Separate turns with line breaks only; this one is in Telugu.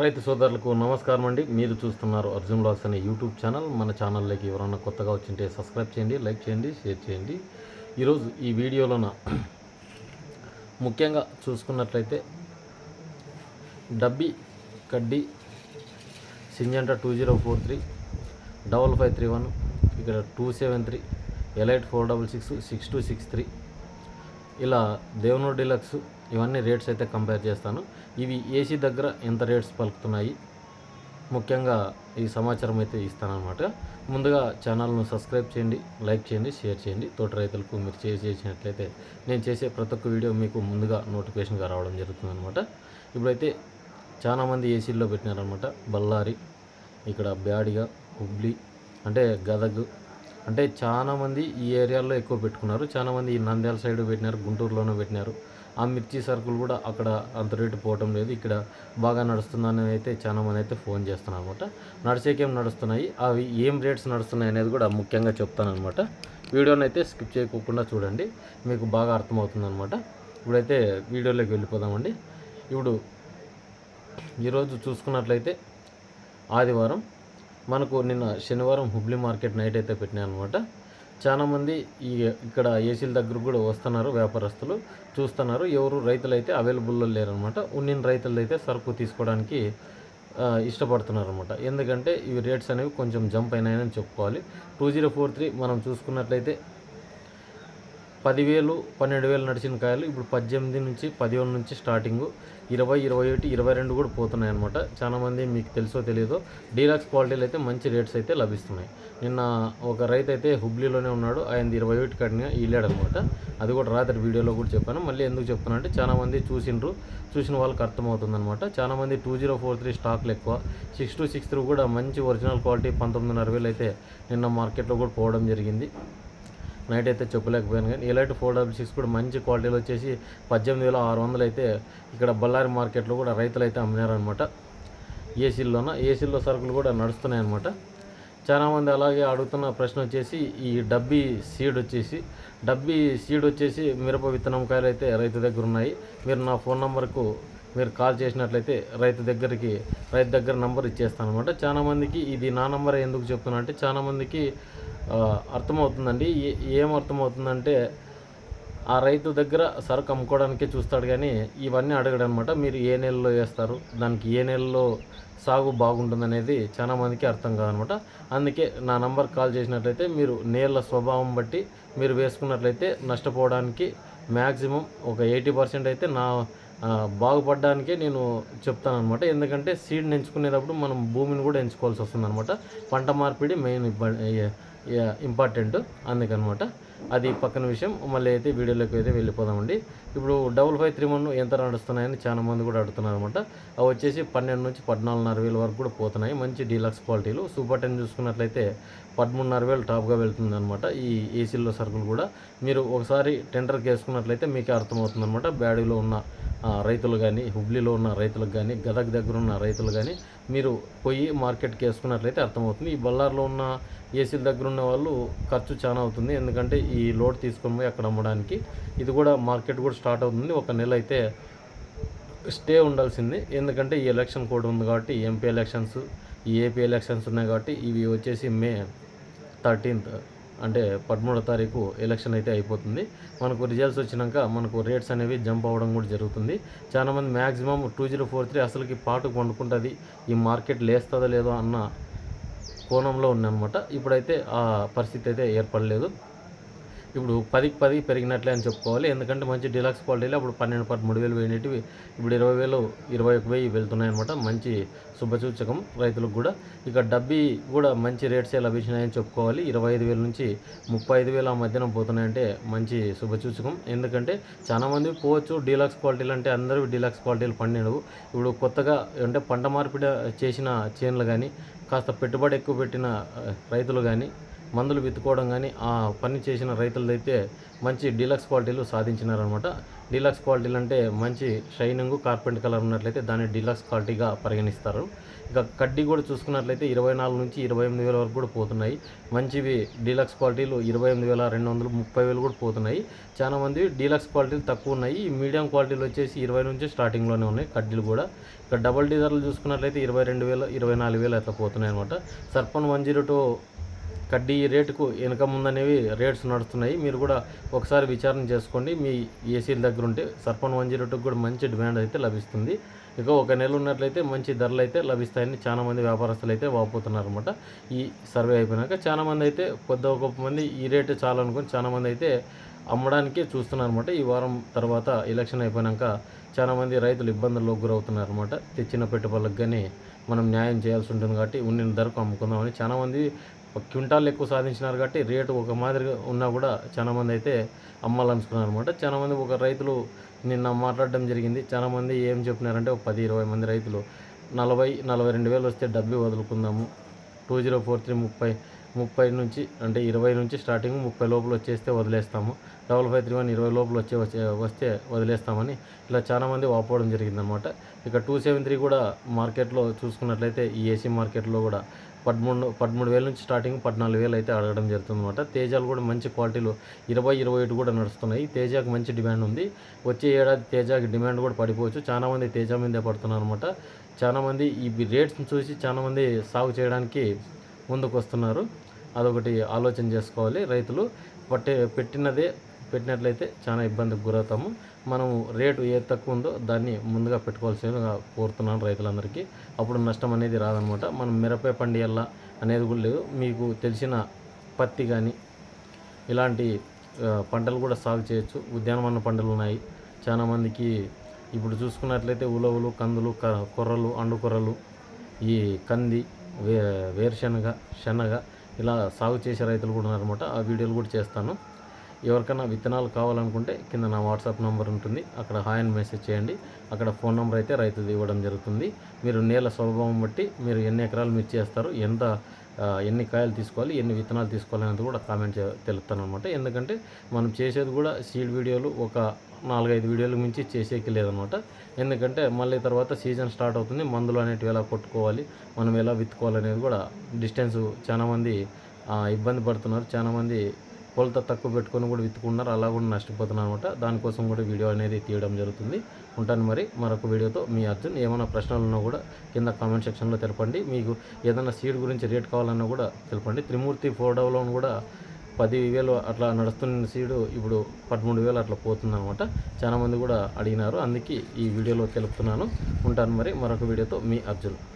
రైతు సోదరులకు నమస్కారం అండి. మీరు చూస్తున్నారు అర్జున్ బ్లాగ్స్ అనే యూట్యూబ్ ఛానల్. మన ఛానల్లోకి ఎవరన్నా కొత్తగా వచ్చింటే సబ్స్క్రైబ్ చేయండి లైక్ చేయండి షేర్ చేయండి. ఈరోజు ఈ వీడియోలోన ముఖ్యంగా చూసుకున్నట్లయితే డబ్బి కడ్డీ Syngenta two zero four three double five three one ఇక్కడ two seven three elite four double six six two six three ఇలా దేవనూర్ డిలక్స్ ఇవన్నీ రేట్స్ అయితే కంపేర్ చేస్తాను. ఇవి ఏసీ దగ్గర ఎంత రేట్స్ పలుకుతున్నాయి? ముఖ్యంగా ఈ సమాచారం అయితే ఇస్తానమాట ముందుగా ఛానల్ను సబ్స్క్రైబ్ చేయండి లైక్ చేయండి షేర్ చేయండి. తోట రైతులకు మీరు చేసి చేసినట్లయితే నేను చేసే ప్రతి ఒక్క వీడియో మీకు ముందుగా నోటిఫికేషన్గా రావడం జరుగుతుందన్నమాట. ఇప్పుడైతే చాలామంది ఏసీల్లో పెట్టినారనమాట బళ్ళారి ఇక్కడ బ్యాడిగా హుబ్లీ అంటే గదగ్. అంటే చాలామంది ఈ ఏరియాలో ఎక్కువ పెట్టుకున్నారు. చాలామంది ఈ నంద్యాల సైడ్ పెట్టినారు గుంటూరులోనూ పెట్టినారు. ఆ మిర్చి సరుకులు కూడా అక్కడ అంత రేటు పోవటం లేదు. ఇక్కడ బాగా నడుస్తుందని అయితే చాలామంది అయితే ఫోన్ చేస్తున్నారు అనమాట నడిచేకేం నడుస్తున్నాయి? అవి ఏం రేట్స్ నడుస్తున్నాయి అనేది కూడా ముఖ్యంగా చెప్తానమాట వీడియోని అయితే స్కిప్ చేయకోకుండా చూడండి. మీకు బాగా అర్థమవుతుంది అనమాట ఇప్పుడైతే వీడియోలోకి వెళ్ళిపోదామండి. ఇప్పుడు ఈరోజు చూసుకున్నట్లయితే ఆదివారం మనకు నిన్న శనివారం హుబ్లీ మార్కెట్ నైట్ అయితే పెట్టినాయి అనమాట చాలామంది ఈ ఇక్కడ ఏసీల దగ్గర కూడా వస్తున్నారు వ్యాపారస్తులు. చూస్తున్నారు ఎవరు రైతులు అయితే అవైలబుల్లో లేరనమాట. ఉన్నిన రైతులు అయితే సరుకు తీసుకోవడానికి ఇష్టపడుతున్నారు అనమాట ఎందుకంటే ఇవి రేట్స్ అనేవి కొంచెం జంప్ అయినాయని చెప్పుకోవాలి. టూ జీరో ఫోర్ త్రీ మనం చూసుకున్నట్లయితే పదివేలు పన్నెండు వేలు నడిచిన కాయలు ఇప్పుడు పద్దెనిమిది నుంచి పదివేల నుంచి స్టార్టింగ్ ఇరవై ఇరవై ఒకటి ఇరవై రెండు కూడా పోతున్నాయి అనమాట చాలామంది మీకు తెలుసో తెలియదో డీలాక్స్ క్వాలిటీలు అయితే మంచి రేట్స్ అయితే లభిస్తున్నాయి. నిన్న ఒక రైతు అయితే హుబ్లీలోనే ఉన్నాడు. ఆయన ఇరవై ఒకటి కడిగా అనమాట అది కూడా రాత్రి వీడియోలో కూడా చెప్పాను. మళ్ళీ ఎందుకు చెప్తున్నా అంటే చాలామంది చూసిండ్రు. చూసిన వాళ్ళకి అర్థమవుతుందన్నమాట. చాలామంది టూ జీరో ఫోర్ త్రీ స్టాక్లు ఎక్కువ. సిక్స్ టూ సిక్స్ త్రీ కూడా మంచి ఒరిజినల్ క్వాలిటీ పంతొమ్మిదిన్నర వేలు అయితే నిన్న మార్కెట్లో కూడా పోవడం జరిగింది. నైట్ అయితే చెప్పలేకపోయాను కానీ ఎలైట్ ఫోర్ డబుల్ సిక్స్ కూడా మంచి క్వాలిటీలో వచ్చేసి పద్దెనిమిది వేల ఆరు వందలు అయితే ఇక్కడ బళ్ళారి మార్కెట్లో కూడా రైతులు అయితే అమ్మినారనమాట ఏసీల్లోన? ఏసీల్లో సరుకులు కూడా నడుస్తున్నాయి అనమాట చాలామంది అలాగే అడుగుతున్న ప్రశ్న వచ్చేసి ఈ డబ్బీ సీడ్ వచ్చేసి డబ్బీ సీడ్ వచ్చేసి మిరప విత్తనం కాయలు అయితే రైతు దగ్గర ఉన్నాయి. మీరు నా ఫోన్ నెంబర్కు మీరు కాల్ చేసినట్లయితే రైతు దగ్గరికి రైతు దగ్గర నంబర్ ఇచ్చేస్తాను అనమాట చాలామందికి ఇది నా నంబర్ ఎందుకు చెప్తున్నా అంటే చాలామందికి అర్థమవుతుందండి. ఏ- ఏం అర్థమవుతుందంటే ఆ రైతు దగ్గర సరుకు అమ్ముకోవడానికే చూస్తాడు కానీ ఇవన్నీ అడగడు అనమాట మీరు ఏ నెలలో వేస్తారు? దానికి ఏ నెలలో సాగు బాగుంటుందనేది చాలా మందికి అర్థం కాదనమాట. అందుకే నా నంబర్ కాల్ చేసినట్లయితే మీరు నేల స్వభావం బట్టి మీరు వేసుకున్నట్లయితే నష్టపోవడానికి మ్యాక్సిమం ఒక ఎయిటీ పర్సెంట్ అయితే నా బాగుపడడానికే నేను చెప్తాను అనమాట ఎందుకంటే సీడ్ ఎంచుకునేటప్పుడు మనం భూమిని కూడా ఎంచుకోవాల్సి వస్తుంది అనమాట పంట మార్పిడి మెయిన్ ఇబ్బంది ఇంపార్టెంట్ అందుకనమాట. అది పక్కన విషయం. మళ్ళీ అయితే వీడియోలోకి అయితే వెళ్ళిపోదామండి. ఇప్పుడు డబుల్ ఫైవ్ త్రీ వన్ ఎంత నడుస్తున్నాయని చాలా మంది కూడా అడుగుతున్నారు అనమాట అవి వచ్చేసి పన్నెండు నుంచి పద్నాలుగున్నర వేల వరకు కూడా పోతున్నాయి. మంచి డీలక్స్ క్వాలిటీలు. సూపర్ టెన్ చూసుకున్నట్లయితే పదమూడున్నర వేలు టాప్గా వెళ్తుంది అనమాట ఈ ఏసీల్లో సరుకులు కూడా. మీరు ఒకసారి టెండర్కి వేసుకున్నట్లయితే మీకు అర్థమవుతుంది అనమాట బ్యాడీలో ఉన్న రైతులు కానీ హుబ్లీలో ఉన్న రైతులకు కానీ గదగ్ దగ్గర ఉన్న రైతులు కానీ మీరు పోయి మార్కెట్కి వేసుకున్నట్లయితే అర్థమవుతుంది. ఈ బల్లార్లో ఉన్న ఏసీల దగ్గర ఉన్న వాళ్ళు ఖర్చు చాలా అవుతుంది. ఎందుకంటే ఈ లోడ్ తీసుకొని పోయి అక్కడ అమ్మడానికి ఇది కూడా మార్కెట్ కూడా స్టార్ట్ అవుతుంది. ఒక నెల అయితే స్టే ఉండాల్సింది. ఎందుకంటే ఈ ఎలక్షన్ కూడా ఉంది కాబట్టి ఎంపీ ఎలక్షన్స్ ఈ ఏపీ ఎలక్షన్స్ ఉన్నాయి కాబట్టి ఇవి వచ్చేసి మే థర్టీన్త్. అంటే పదమూడో తారీఖు ఎలక్షన్ అయితే అయిపోతుంది. మనకు రిజల్ట్స్ వచ్చినాక మనకు రేట్స్ అనేవి జంప్ అవ్వడం కూడా జరుగుతుంది. చాలామంది maximum two zero four three అసలుకి పాటు పండుకుంటుంది. ఈ మార్కెట్ లేస్తుందో లేదో అన్న కోణంలో ఉందన్నమాట ఇప్పుడైతే ఆ పరిస్థితి అయితే ఏర్పడలేదు. ఇప్పుడు పదికి పది పెరిగినట్లే అని చెప్పుకోవాలి. ఎందుకంటే మంచి డిలక్స్ క్వాలిటీలో అప్పుడు పన్నెండు పదమూడు వేలు పోయినవి ఇప్పుడు ఇరవై వేలు ఇరవై ఒక వెయ్యి వెళ్తున్నాయన్నమాట. మంచి శుభసూచకం రైతులకు కూడా. ఇక డబ్బీ కూడా మంచి రేట్సే లభించినాయని చెప్పుకోవాలి. ఇరవై ఐదు వేల నుంచి ముప్పై ఐదు వేల మధ్యన పోతున్నాయంటే మంచి శుభసూచకం. ఎందుకంటే చాలామంది పోవచ్చు డీలక్స్ క్వాలిటీలు అంటే అందరూ డీలక్స్ క్వాలిటీలు పండినవు. ఇప్పుడు కొత్తగా అంటే పంట మార్పిడి చేసిన చేనులు కానీ కాస్త పెట్టుబడి ఎక్కువ పెట్టిన రైతులు కానీ మందులు విత్తుకోవడం కానీ ఆ పని చేసిన రైతులదైతే మంచి డీలక్స్ క్వాలిటీలు సాధించినారనమాట డీలక్స్ క్వాలిటీలు అంటే మంచి షైనింగ్ కార్పెంట్ కలర్ ఉన్నట్లయితే దాన్ని డీలక్స్ క్వాలిటీగా పరిగణిస్తారు. ఇక కడ్డీ కూడా చూసుకున్నట్లయితే ఇరవై నాలుగు నుంచి ఇరవై ఎనిమిది వేల వరకు కూడా పోతున్నాయి. మంచివి డీలక్స్ క్వాలిటీలు ఇరవై ఎనిమిది వేల రెండు వందలు ముప్పై వేలు కూడా పోతున్నాయి. చాలా మంది డీలక్స్ క్వాలిటీలు తక్కువ ఉన్నాయి. ఈ మీడియం క్వాలిటీలు వచ్చేసి ఇరవై నుంచి స్టార్టింగ్లోనే ఉన్నాయి కడ్డీలు కూడా. ఇక డబల్ డీజర్లు చూసుకున్నట్లయితే ఇరవై రెండు వేల ఇరవై నాలుగు వేలు అట్లా పోతున్నాయి అనమాట సర్పన్ వన్ జీరో టూ కడ్డీ రేటుకు వెనక ముందనేవి రేట్స్ నడుస్తున్నాయి. మీరు కూడా ఒకసారి విచారణ చేసుకోండి. మీ ఏసీల దగ్గర ఉంటే సర్పన్ వన్ జీరో టూకి కూడా మంచి డిమాండ్ అయితే లభిస్తుంది. ఇక ఒక నెల ఉన్నట్లయితే మంచి ధరలు అయితే లభిస్తాయని చాలామంది వ్యాపారస్తులు అయితే వాపోతున్నారు అనమాట ఈ సర్వే అయిపోయినాక చాలామంది అయితే కొద్ది గొప్ప మంది ఈ రేటు చాలు చాలామంది అయితే అమ్మడానికి చూస్తున్నారు అనమాట ఈ వారం తర్వాత ఎలక్షన్ అయిపోయినాక చాలామంది రైతులు ఇబ్బందుల్లోకి గురవుతున్నారు అనమాట తెచ్చిన పెట్టుబడులకు కానీ మనం న్యాయం చేయాల్సి ఉంటుంది కాబట్టి ఉన్న ధరకు అమ్ముకుందామని చాలామంది ఒక క్వింటాల్ ఎక్కువ సాధించినారు కాబట్టి రేటు ఒక మాదిరిగా ఉన్నా కూడా చాలా మంది అయితే అమ్మాలనుకున్నారు అనమాట చాలా మంది ఒక రైతులు నిన్న మాట్లాడడం జరిగింది. చాలా మంది ఏం చెప్పినారంటే ఒక పది ఇరవై మంది రైతులు నలభై నలభై రెండు వేలు వస్తే డబ్బు వదులుకుందాము. టూ జీరో ఫోర్ త్రీ ముప్పై ముప్పై నుంచి అంటే ఇరవై నుంచి స్టార్టింగ్ ముప్పై లోపల వచ్చేస్తే వదిలేస్తాము. డబల్ ఫైవ్ త్రీ వన్ ఇరవై లోపల వచ్చే వచ్చే వస్తే వదిలేస్తామని ఇలా చాలా మంది వాపోవడం జరిగిందనమాట ఇక టూ సెవెన్ త్రీ కూడా మార్కెట్లో చూసుకున్నట్లయితే ఈ ఏసీ మార్కెట్లో కూడా పదమూడు పదమూడు వేల నుంచి స్టార్టింగ్ పద్నాలుగు వేలు అయితే అడగడం జరుగుతుంది అనమాట తేజాలు కూడా మంచి క్వాలిటీలు ఇరవై ఇరవై ఒకటి కూడా నడుస్తున్నాయి. తేజాకి మంచి డిమాండ్ ఉంది. వచ్చే ఏడాది తేజాకి డిమాండ్ కూడా పడిపోవచ్చు. చాలా మంది తేజ మీదే పడుతున్నారు అనమాట చాలా మంది ఈ రేట్స్ని చూసి చాలా మంది సాగు చేయడానికి ముందుకు వస్తున్నారు అదొకటి ఆలోచన చేసుకోవాలి రైతులు. పట్టే పెట్టినదే పెట్టినట్లయితే చాలా ఇబ్బందికి గురవుతాము. మనం రేటు ఏది తక్కువ ఉందో దాన్ని ముందుగా పెట్టుకోవాల్సిందిగా కోరుతున్నాను రైతులందరికీ. అప్పుడు నష్టం అనేది రాదనమాట. మనం మిరప పండియల్లా అనేది కూడా లేదు. మీకు తెలిసిన పత్తి కానీ ఇలాంటి పంటలు కూడా సాగు చేయొచ్చు. ఉద్యానవన పంటలు ఉన్నాయి. చాలా మందికి ఇప్పుడు చూసుకున్నట్లయితే ఉలవలు కందులు క కొర్రలు అండు కొర్రలు ఈ కంది వే వేరుశనగ శనగ ఇలా సాగు చేసే రైతులు కూడా ఉన్నారనమాట. ఆ వీడియోలు కూడా చేస్తాను. ఎవరికైనా విత్తనాలు కావాలనుకుంటే కింద నా వాట్సాప్ నెంబర్ ఉంటుంది. అక్కడ హాయ్ అని మెసేజ్ చేయండి. అక్కడ ఫోన్ నెంబర్ అయితే రైతుది ఇవ్వడం జరుగుతుంది. మీరు నేల స్వభావం బట్టి మీరు ఎన్ని ఎకరాలు మీరు చేస్తారు ఎంత ఎన్ని కాయలు తీసుకోవాలి ఎన్ని విత్తనాలు తీసుకోవాలి అనేది కూడా కామెంట్ చే తెలుపుతాను అనమాట ఎందుకంటే మనం చేసేది కూడా సీడ్ వీడియోలు ఒక నాలుగైదు వీడియోలు మించి చేసేకి లేదనమాట ఎందుకంటే మళ్ళీ తర్వాత సీజన్ స్టార్ట్ అవుతుంది. మందులు అనేటివి ఎలా కొట్టుకోవాలి మనం ఎలా విత్తుకోవాలి అనేది కూడా డిస్టెన్స్ చాలామంది ఇబ్బంది పడుతున్నారు. చాలామంది కొలత తక్కువ పెట్టుకొని కూడా విత్తుకున్నారు అలా కూడా నష్టపోతున్నారు అనమాట దానికోసం కూడా వీడియో అనేది తీయడం జరుగుతుంది. ఉంటాను మరి. మరొక వీడియోతో మీ అర్జున్ ఏమైనా ప్రశ్నలు ఉన్నా కూడా కింద కామెంట్ సెక్షన్లో తెలపండి. మీకు ఏదైనా సీడ్ గురించి రేట్ కావాలన్నా కూడా తెలపండి. త్రిమూర్తి ఫోర్ కూడా పది వేలు అట్లా నడుస్తున్న సీడు ఇప్పుడు పదమూడు వేలు అట్లా పోతుందన్నమాట చాలా మంది కూడా అడిగినారు. అందుకే ఈ వీడియోలో తెలుపుతున్నాను. ఉంటాను మరి. మరొక వీడియోతో మీ అర్జున్.